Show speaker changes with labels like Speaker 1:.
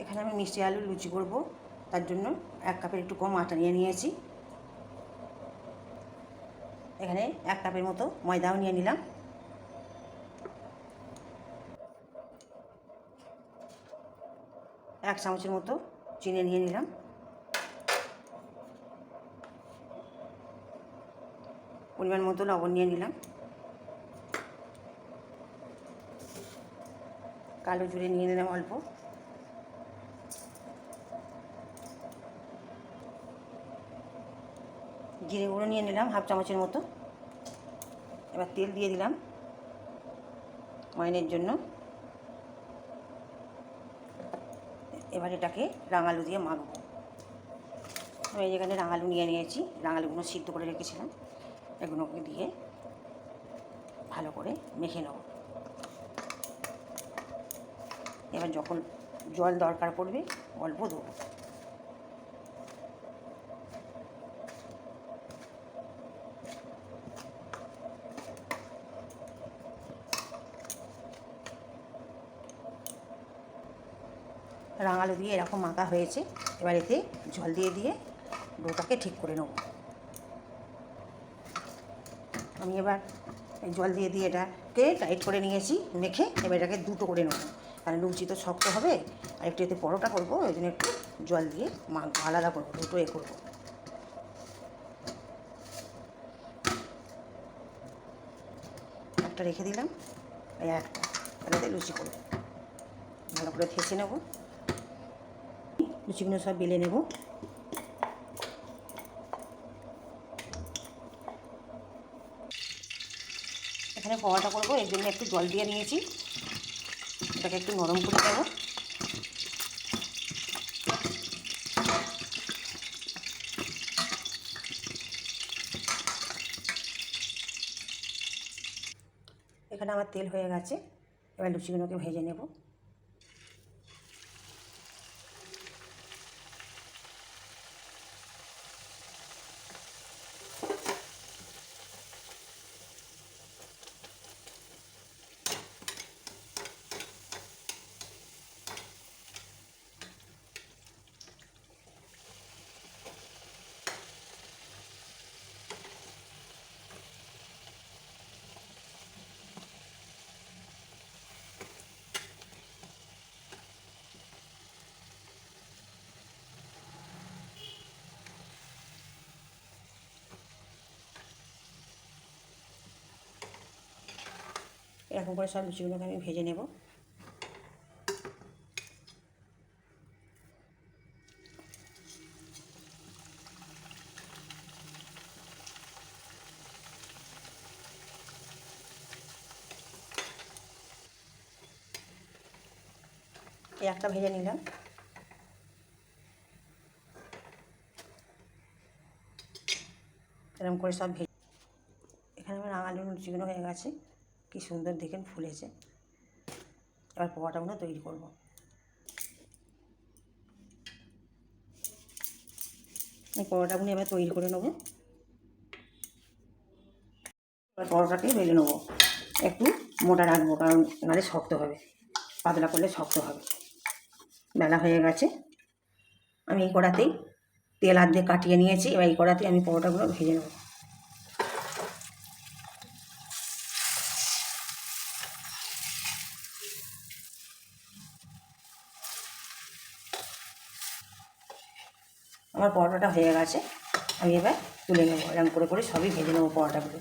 Speaker 1: এখানে আমি মিষ্টি আলু লুচি করব। তার জন্য এক কাপের একটু কম আটা নিয়ে নিয়েছি। এখানে এক কাপের মতো ময়দাও নিয়ে নিলাম। এক চামচের মতো চিনি নিয়ে নিলাম। পরিমাণ মতো লবণ নিয়ে নিলাম। কালো জুড়ে নিয়ে নিলাম অল্প। জিরে গুঁড়ো নিয়ে নিলাম, হাফ চামচের মতো। এবার তেল দিয়ে দিলাম ময়নের জন্য। এবার এটাকে রাঙালু দিয়ে মাখবো। আমি যেখানে রাঙালু নিয়ে নিয়েছি, রাঙালুগুলো সিদ্ধ করে রেখেছিলাম, এগুলোকে দিয়ে ভালো করে মেখে নেব। এবার যখন জল দরকার পড়বে, অল্প দেবো। রাঙালু দিয়ে এরকম মাখা হয়েছে। এবার এতে জল দিয়ে দিয়ে ডোটাকে ঠিক করে নেব। আমি এবার জল দিয়ে দিয়ে এটাকে টাইট করে নিয়েছি, মেখে এবার এটাকে দুটো করে নেব। কারণ লুচি তো শক্ত হবে, আর একটু এতে পরোটা করব, ওই জন্য একটু জল দিয়ে মাখবো আলাদা করব, দুটো এ করব। একটা রেখে দিলাম এই একটা, এটাতে লুচি করব। ভালো করে থেসে নেব। লুচিগুলো সব বেলে নেব। এখানে পরোটা করব, এর জন্য একটু জল দিয়ে নিয়েছি। এটাকে একটু নরম করে দেবো এখানে আমার তেল হয়ে গেছে, এবার লুচিগুলোকে ভেজে নেব। এরকম করে সব লুচিগুলোকে আমি ভেজে নেব। এই একটা ভেজে নিলাম। এরকম করে সব ভেজে এখানে আমার আলু লুচিগুলো হয়ে গেছে। কি সুন্দর দেখেন ফুলেছে। এবার পোয়াটাগুলো তৈরি করব। এই পরোটাগুলো এবার তৈরি করে নেব। এবার পরোটাকে বেলে নেব। একটু মোটা রাখব, কারণ নাহলে শক্ত হবে। পাতলা করলে শক্ত হবে। বেলা হয়ে গেছে। আমি এই কড়াতেই তেল দিয়ে কাটিয়ে নিয়েছি। এবার এই কড়াতেই আমি পরোটাগুলো ভেজে নেব। আমার পরোটাটা হয়ে গেছে, আমি এবার তুলে নেব। এরকম করে করে সবই ভেজে নেব পরোটাগুলো।